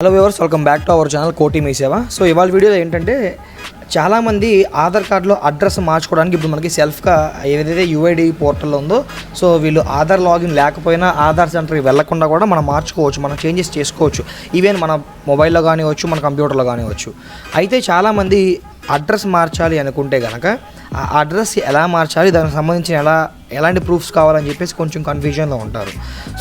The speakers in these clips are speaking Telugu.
Hello viewers welcome back to our channel Koti Mee Seva so ఇవాళ వీడియోలో ఏంటంటే చాలామంది ఆధార్ కార్డులో అడ్రస్ మార్చుకోవడానికి ఇప్పుడు మనకి సెల్ఫ్గా ఏదైతే యూఐడి పోర్టల్లో ఉందో సో వీళ్ళు ఆధార్ లాగిన్ లేకపోయినా ఆధార్ సెంటర్కి వెళ్ళకుండా కూడా మనం మార్చుకోవచ్చు మనం చేంజెస్ చేసుకోవచ్చు. ఈవెన్ మన మొబైల్లో కానివచ్చు మన కంప్యూటర్లో కానివచ్చు అయితే చాలామంది అడ్రస్ మార్చాలి అనుకుంటే కనుక ఆ అడ్రస్ ఎలా మార్చాలి దానికి సంబంధించిన ఎలా ఎలాంటి ప్రూఫ్స్ కావాలని చెప్పేసి కొంచెం కన్ఫ్యూజన్లో ఉంటారు.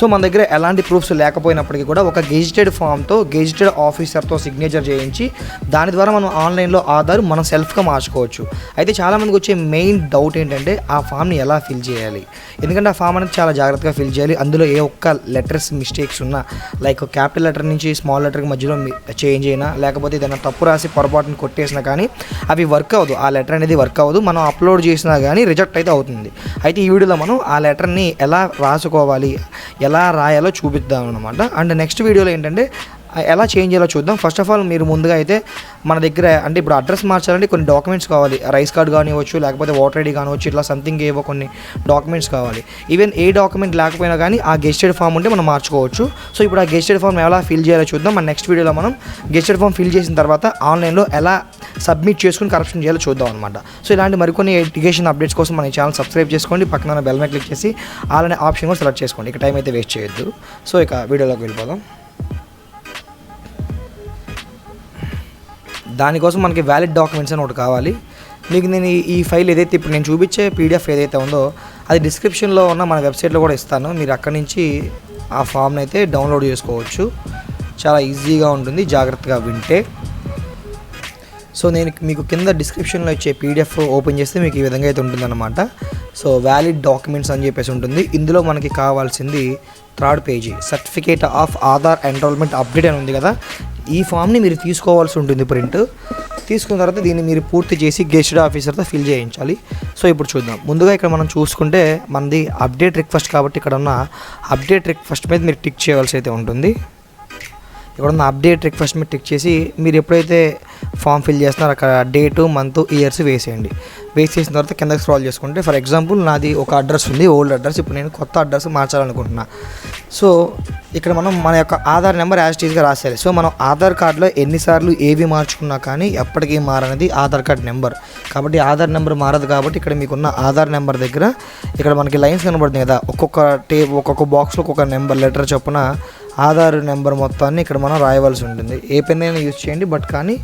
సో మన దగ్గర ఎలాంటి ప్రూఫ్స్ లేకపోయినప్పటికీ కూడా ఒక గెజిటెడ్ ఫామ్తో గెజిటెడ్ ఆఫీసర్తో సిగ్నేచర్ చేయించి దాని ద్వారా మనం ఆన్లైన్లో ఆధార్ మనం సెల్ఫ్గా మార్చుకోవచ్చు. అయితే చాలామందికి వచ్చే మెయిన్ డౌట్ ఏంటంటే ఆ ఫామ్ని ఎలా ఫిల్ చేయాలి? ఎందుకంటే ఆ ఫామ్ అనేది చాలా జాగ్రత్తగా ఫిల్ చేయాలి. అందులో ఏ ఒక్క లెటర్స్ మిస్టేక్స్ ఉన్నా లైక్ క్యాపిటల్ లెటర్ నుంచి స్మాల్ లెటర్కి మధ్యలో చేంజ్ అయినా లేకపోతే ఏదైనా తప్పు రాసి పొరపాటును కొట్టేసినా కానీ అవి వర్క్ అవ్వదు. ఆ లెటర్ అనేది వర్క్ అవ్వదు. మనం అప్లోడ్ చేసినా కానీ రిజెక్ట్ అయితే అవుతుంది. అయితే ఈ వీడియోలో మనం ఆ లెటర్ని ఎలా రాసుకోవాలి ఎలా రాయాలో చూపిద్దాం అనమాట అండ్ నెక్స్ట్ వీడియోలో ఏంటంటే ఎలా చేంజ్ చేయాలో చూద్దాం. ఫస్ట్ ఆఫ్ ఆల్ మీరు ముందుగా అయితే మన దగ్గర అంటే ఇప్పుడు అడ్రస్ మార్చాలంటే కొన్ని డాక్యుమెంట్స్ కావాలి. రైస్ కార్డ్ కానివ్వచ్చు లేకపోతే ఓటర్ ఐడి కానివచ్చు ఇట్లా సంథింగ్ ఏవో కొన్ని డాక్యుమెంట్స్ కావాలి. ఈవెన్ ఏ డాక్యుమెంట్ లేకపోయినా కానీ ఆ గెస్టెడ్ ఫామ్ ఉంటే మనం మార్చుకోవచ్చు. సో ఇప్పుడు ఆ గెస్టెడ్ ఫామ్ ఎలా ఫిల్ చేయాలో చూద్దాం. మన నెక్స్ట్ వీడియోలో మనం గెస్టెడ్ ఫామ్ ఫిల్ చేసిన తర్వాత ఆన్లైన్లో ఎలా సబ్మిట్ చేసుకుని కరప్షన్ చేయాలో చూద్దాం అనమాట సో ఇలాంటి మరికొన్ని ఎడ్యుకేషన్ అప్డేట్స్ కోసం మన ఛానల్ సబ్స్క్రైబ్ చేసుకోండి. పక్కన బెల్ మీద క్లిక్ చేసి అలానే ఆప్షన్ కూడా సెలెక్ట్ చేసుకోండి. ఇక టైం అయితే వేస్ట్ చేయొద్దు. సో ఇక వీడియోలోకి వెళ్ళిపోదాం. దానికోసం మనకి వ్యాలిడ్ డాక్యుమెంట్స్ అని ఒకటి కావాలి. మీకు నేను ఈ- ఈ ఫైల్ ఏదైతే ఇప్పుడు నేను చూపించే పీడిఎఫ్ ఏదైతే ఉందో అది డిస్క్రిప్షన్లో ఉన్న మన వెబ్సైట్లో కూడా ఇస్తాను. మీరు అక్కడి నుంచి ఆ ఫామ్ని అయితే డౌన్లోడ్ చేసుకోవచ్చు. చాలా ఈజీగా ఉంటుంది. జాగ్రత్తగా వింటే. సో నేను మీకు కింద డిస్క్రిప్షన్లో ఇచ్చే పీడిఎఫ్ ఓపెన్ చేస్తే మీకు ఈ విధంగా అయితే ఉంటుందన్నమాట. సో వ్యాలిడ్ డాక్యుమెంట్స్ అని చెప్పేసి ఉంటుంది. ఇందులో మనకి కావాల్సింది third page certificate of Aadhaar enrolment update అని ఉంది కదా. ఈ ఫామ్ని మీరు తీసుకోవాల్సి ఉంటుంది ప్రింట్. తీసుకున్న తర్వాత దీన్ని మీరు పూర్తి చేసి గెస్టెడ్ ఆఫీసర్తో ఫిల్ చేయించాలి. సో ఇప్పుడు చూద్దాం. ముందుగా ఇక్కడ మనం చూసుకుంటే మనది అప్డేట్ రిక్వెస్ట్ కాబట్టి ఇక్కడ ఉన్న అప్డేట్ రిక్వెస్ట్ మీద మీరు టిక్ చేయవలసి అయితే ఉంటుంది. ఇక్కడ ఉన్న అప్డేట్ రిక్వెస్ట్ మీద టిక్ చేసి మీరు ఎప్పుడైతే ఫామ్ ఫిల్ చేస్తున్నారో అక్కడ డేటు మంత్ ఇయర్స్ వేసేయండి. వేసేసిన చేసిన తర్వాత కిందకి స్క్రాల్ చేసుకుంటే ఫర్ ఎగ్జాంపుల్ నాది ఒక అడ్రస్ ఉంది ఓల్డ్ అడ్రస్ ఇప్పుడు నేను కొత్త అడ్రస్ మార్చాలనుకుంటున్నా. సో ఇక్కడ మనం మన యొక్క ఆధార్ నెంబర్ యాజ్ టీజ్గా రాసేయాలి. సో మనం ఆధార్ కార్డులో ఎన్నిసార్లు ఏవి మార్చుకున్నా కానీ ఎప్పటికీ మారనేది ఆధార్ కార్డ్ నెంబర్. కాబట్టి ఆధార్ నెంబర్ మారదు కాబట్టి ఇక్కడ మీకున్న ఆధార్ నెంబర్ దగ్గర ఇక్కడ మనకి లైన్స్ కనబడుతుంది కదా ఒక్కొక్క టే ఒక్కొక్క బాక్స్లో ఒక్కొక్క నెంబర్ లెటర్ చొప్పున ఆధార్ నెంబర్ మొత్తాన్ని ఇక్కడ మనం రాయవలసి ఉంటుంది. ఏ పెన్ అయినా యూజ్ చేయండి బట్ కానీ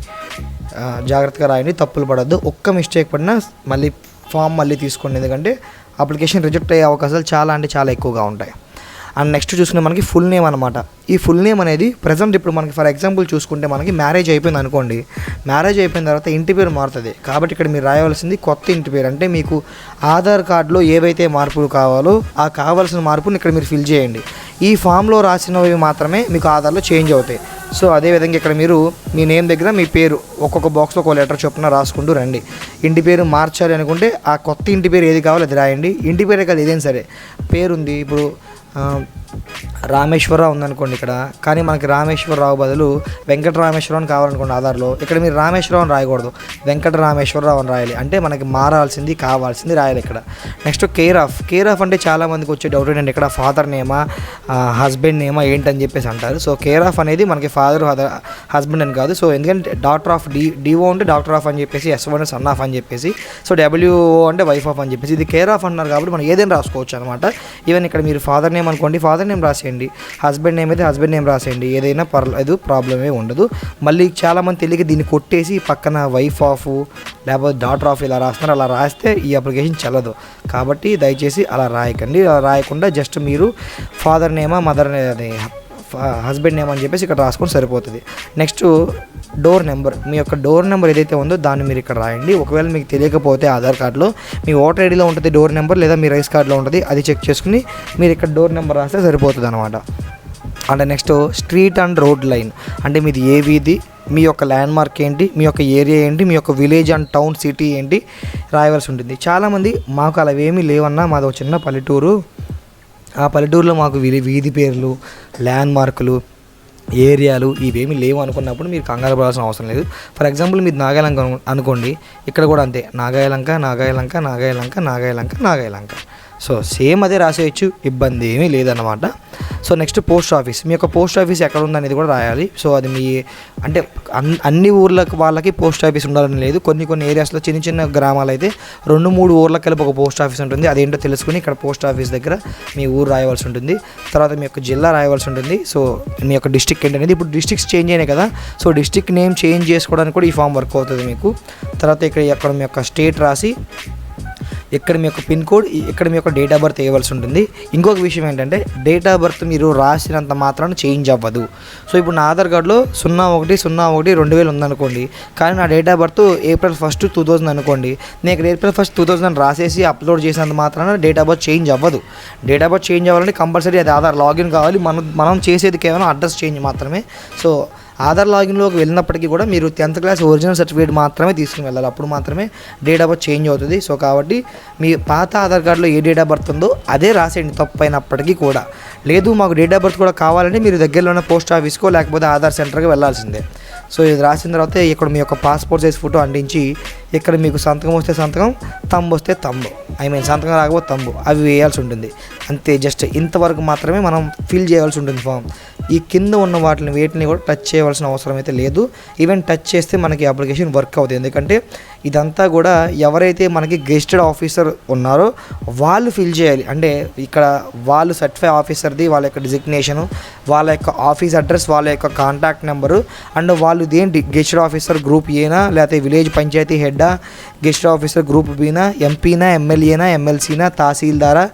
జాగ్రత్తగా రాయండి తప్పులు పడద్దు. ఒక్క మిస్టేక్ పడినా మళ్ళీ ఫామ్ మళ్ళీ తీసుకోండి. ఎందుకంటే అప్లికేషన్ రిజెక్ట్ అయ్యే అవకాశాలు చాలా అంటే చాలా ఎక్కువగా ఉంటాయి. అండ్ నెక్స్ట్ చూసుకునే మనకి ఫుల్ నేమ్ అనమాట ఈ ఫుల్ నేమ్ అనేది ప్రజెంట్ ఇప్పుడు మనకి ఫర్ ఎగ్జాంపుల్ చూసుకుంటే మనకి మ్యారేజ్ అయిపోయింది అనుకోండి. మ్యారేజ్ అయిపోయిన తర్వాత ఇంటి పేరు మారుతుంది. కాబట్టి ఇక్కడ మీరు రాయవలసింది కొత్త ఇంటి పేరు. అంటే మీకు ఆధార్ కార్డులో ఏవైతే మార్పులు కావాలో ఆ కావాల్సిన మార్పుని ఇక్కడ మీరు ఫిల్ చేయండి. ఈ ఫామ్లో రాసినవి మాత్రమే మీకు ఆధార్లో చేంజ్ అవుతాయి. సో అదేవిధంగా ఇక్కడ మీరు మీ నేమ్ దగ్గర మీ పేరు ఒక్కొక్క బాక్స్లో ఒక లెటర్ చొప్పున రాసుకుంటూ రండి. ఇంటి పేరు మార్చాలి అనుకుంటే ఆ కొత్త ఇంటి పేరు ఏది కావాలో అది రాయండి. ఇంటి పేరే కాదు ఏదైనా సరే. పేరుంది. ఇప్పుడు um, రామేశ్వరరావు ఉందనుకోండి ఇక్కడ. కానీ మనకి రామేశ్వరరావు బదులు వెంకట రామేశ్వరరావు అని కావాలనుకోండి ఆధార్లో ఇక్కడ మీరు రామేశ్వరరావు అని రాయకూడదు. వెంకట రామేశ్వరరావు అని రాయాలి. అంటే మనకి మారాల్సింది కావాల్సింది రాయాలి ఇక్కడ. Next care of care of అంటే చాలామందికి వచ్చే డౌట్ ఏంటంటే ఇక్కడ ఫాదర్ నేమా హస్బెండ్ నేమా ఏంటని చెప్పేసి అంటారు. సో కేర్ ఆఫ్ అనేది మనకి ఫాదర్ హస్బెండ్ అని కాదు. సో ఎందుకంటే డాక్టర్ ఆఫ్ డి డిఓ అంటే డాక్టర్ ఆఫ్ అని చెప్పేసి ఎస్ వన్ సన్ ఆఫ్ అని చెప్పేసి సో డబ్ల్యూఓ అంటే వైఫ్ ఆఫ్ అని చెప్పేసి. ఇది కేర్ ఆఫ్ అన్నారు కాబట్టి మనం ఏదైనా రాసుకోవచ్చు అనమాట ఈవెన్ ఇక్కడ మీరు ఫాదర్ నేమ్ అనుకోండి ఫాదర్ నేమ్ రాసేయండి. హస్బెండ్ నేమ్ అయితే హస్బెండ్ నేమ్ రాసేయండి. ఏదైనా పర్లేదు ప్రాబ్లమే ఉండదు. మళ్ళీ చాలామంది తెలియక దీన్ని కొట్టేసి పక్కన వైఫ్ ఆఫ్ లేకపోతే డాటర్ ఆఫ్ ఇలా రాస్తున్నారు. అలా రాస్తే ఈ అప్లికేషన్ చల్లదు. కాబట్టి దయచేసి అలా రాయకండి. అలా రాయకుండా జస్ట్ మీరు ఫాదర్ నేమా మదర్ అది హస్బెండ్ నేమ్ అని చెప్పేసి ఇక్కడ రాసుకొని సరిపోతుంది. నెక్స్ట్ డోర్ నెంబర్ మీ యొక్క డోర్ నెంబర్ ఏదైతే ఉందో దాన్ని మీరు ఇక్కడ రాయండి. ఒకవేళ మీకు తెలియకపోతే ఆధార్ కార్డులో మీ ఓటర్ ఐడిలో ఉంటుంది డోర్ నెంబర్ లేదా మీ రైస్ కార్డులో ఉంటుంది అది చెక్ చేసుకుని మీరు ఇక్కడ డోర్ నెంబర్ రాస్తే సరిపోతుంది అనమాట అంటే next street and road lane అంటే మీది ఏ వీధి మీ యొక్క ల్యాండ్ మార్క్ ఏంటి మీ యొక్క ఏరియా ఏంటి మీ యొక్క విలేజ్ అండ్ టౌన్ సిటీ ఏంటి రాయవలసి ఉంటుంది. చాలామంది మాకు అలా ఏమీ లేవన్నా మాది ఒక చిన్న పల్లెటూరు. ఆ పల్లెటూరులో మాకు వీధి వీధి పేర్లు ల్యాండ్ మార్కులు ఏరియాలు ఇవేమీ లేవు అనుకున్నప్పుడు మీరు కంగారు పడాల్సిన అవసరం లేదు. ఫర్ ఎగ్జాంపుల్ మీరు నాగాలంక అనుకోండి. ఇక్కడ కూడా అంతే. నాగాయలంక నాగాయలంక నాగాయలంక నాగాయలంక నాగాయలంక. సో సేమ్ అదే రాసేయచ్చు ఇబ్బంది ఏమీ లేదన్నమాట. So next post office. మీ యొక్క పోస్ట్ ఆఫీస్ ఎక్కడ ఉందనేది కూడా రాయాలి. సో అది మీ అంటే అన్- అన్ని ఊర్లకు వాళ్ళకి పోస్ట్ ఆఫీస్ ఉండాలని లేదు. కొన్ని కొన్ని ఏరియాస్లో చిన్న చిన్న గ్రామాలు అయితే రెండు మూడు ఊర్లకు కలిపి ఒక పోస్ట్ ఆఫీస్ ఉంటుంది. అదేంటో తెలుసుకుని ఇక్కడ పోస్ట్ ఆఫీస్ దగ్గర మీ ఊరు రాయవలసి ఉంటుంది. తర్వాత మీ యొక్క జిల్లా రాయవలసి ఉంటుంది. సో మీ యొక్క డిస్టిక్ ఏంటనేది ఇప్పుడు డిస్ట్రిక్ట్స్ చేంజ్ అయినాయి కదా. సో డిస్టిక్ నేమ్ చేంజ్ చేసుకోవడానికి కూడా ఈ ఫామ్ వర్క్ అవుతుంది మీకు. తర్వాత ఇక్కడ అక్కడ మీ యొక్క స్టేట్ రాసి ఇక్కడ మీ యొక్క పిన్ కోడ్ ఇక్కడ మీ యొక్క డేట్ ఆఫ్ బర్త్ వేయవలసి ఉంటుంది. ఇంకొక విషయం ఏంటంటే డేట్ ఆఫ్ బర్త్ మీరు రాసినంత మాత్రాన చేంజ్ అవ్వదు. సో ఇప్పుడు నా ఆధార్ కార్డులో సున్నా ఒకటి సున్నా ఒకటి రెండు వేలు ఉందనుకోండి. కానీ నా date of birth April first two thousand అనుకోండి. నేను ఇక్కడ ఏప్రిల్ ఫస్ట్ టూ థౌజండ్ రాసేసి అప్లోడ్ చేసినంత మాత్రాన డేట్ ఆఫ్ బర్త్ చేంజ్ అవ్వదు. డేట్ ఆఫ్ బర్త్ చేంజ్ అవ్వాలంటే కంపల్సరీ అది ఆధార్ లాగిన్ కావాలి. మనం మనం చేసేది కేవలం అడ్రస్ చేంజ్ మాత్రమే. సో ఆధార్ లాగిన్లోకి వెళ్ళినప్పటికీ కూడా మీరు టెన్త్ క్లాస్ ఒరిజినల్ సర్టిఫికేట్ మాత్రమే తీసుకుని వెళ్ళాలి. అప్పుడు మాత్రమే డేట్ ఆఫ్ బర్త్ చేంజ్ అవుతుంది. సో కాబట్టి మీ పాత ఆధార్ కార్డులో ఏ డేట్ ఆఫ్ బర్త్ ఉందో అదే రాసేయండి. తప్పు అయినప్పటికీ కూడా. లేదు మాకు డేట్ ఆఫ్ బర్త్ కూడా కావాలంటే మీరు దగ్గరలో ఉన్న పోస్ట్ ఆఫీస్కో లేకపోతే ఆధార్ సెంటర్కి వెళ్ళాల్సిందే. సో ఇది రాసిన తర్వాత ఇక్కడ మీ యొక్క పాస్పోర్ట్ సైజ్ ఫోటో అంటించి ఇక్కడ మీకు సంతకం వస్తే సంతకం తంబు వస్తే తంబు. ఐ మీన్ సంతకం రాకపోతే తంబు. అవి వేయాల్సి ఉంటుంది. అంతే జస్ట్ ఇంతవరకు మాత్రమే మనం ఫిల్ చేయాల్సి ఉంటుంది ఫామ్ ఈ కింద ఉన్న వాటిని వేటిని కూడా టచ్ చేయవలసిన అవసరం అయితే లేదు. ఈవెన్ టచ్ చేస్తే మనకి అప్లికేషన్ వర్క్ అవుతుంది. ఎందుకంటే ఇదంతా కూడా ఎవరైతే మనకి గెస్టెడ్ ఆఫీసర్ ఉన్నారో వాళ్ళు ఫిల్ చేయాలి. అంటే ఇక్కడ వాళ్ళు సర్టిఫై ఆఫీసర్ది వాళ్ళ యొక్క డిజిగ్నేషను వాళ్ళ యొక్క ఆఫీస్ అడ్రస్ వాళ్ళ యొక్క కాంటాక్ట్ నెంబరు అండ్ వాళ్ళు దేంటి గెస్టెడ్ ఆఫీసర్ గ్రూప్ ఏనా లేకపోతే విలేజ్ పంచాయతీ హెడ్ హెడ్డా గెస్టెడ్ ఆఫీసర్ గ్రూప్ బీనా ఎంపీనా ఎమ్మెల్యేనా ఎమ్మెల్సీనా తహసీల్దారా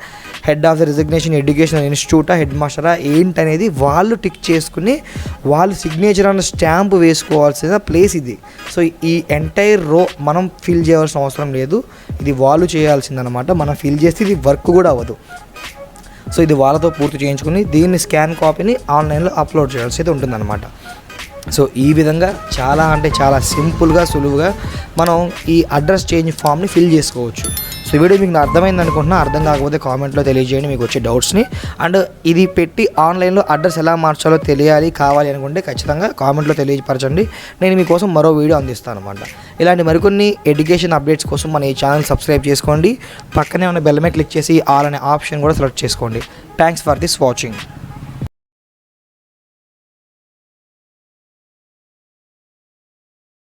head of the resignation education ఇన్స్టిట్యూటా head మాస్టరా ఏంటనేది వాళ్ళు టిక్ చేసుకుని వాళ్ళు సిగ్నేచర్ అన్న స్టాంప్ వేసుకోవాల్సిన ప్లేస్ ఇది. సో ఈ ఎంటైర్ రో మనం ఫిల్ చేయాల్సిన అవసరం లేదు. ఇది వాళ్ళు చేయాల్సిందనమాట మనం ఫిల్ చేస్తే ఇది వర్క్ కూడా అవ్వదు. సో ఇది వాళ్ళతో పూర్తి చేయించుకుని దీన్ని స్కాన్ కాపీని ఆన్లైన్లో అప్లోడ్ చేయాల్సి అయితే ఉంటుందన్నమాట. సో ఈ విధంగా చాలా అంటే చాలా సింపుల్గా సులువుగా మనం ఈ అడ్రస్ చేంజ్ ఫామ్ని ఫిల్ చేసుకోవచ్చు. సో వీడియో మీకు అర్థమైంది అనుకుంటున్నా అర్థం కాకపోతే కామెంట్లో తెలియజేయండి మీకు వచ్చే డౌట్స్ని. అండ్ ఇది పెట్టి ఆన్లైన్లో అడ్రస్ ఎలా మార్చాలో తెలియాలి కావాలి అనుకుంటే ఖచ్చితంగా కామెంట్లో తెలియపరచండి. నేను మీకోసం మరో వీడియో అందిస్తాను అనమాట ఇలాంటి మరికొన్ని ఎడ్యుకేషన్ అప్డేట్స్ కోసం మన ఈ ఛానల్ సబ్స్క్రైబ్ చేసుకోండి. పక్కనే ఉన్న బెల్ మీద క్లిక్ చేసి ఆల్ అనే ఆప్షన్ కూడా సెలెక్ట్ చేసుకోండి. Thanks for this watching.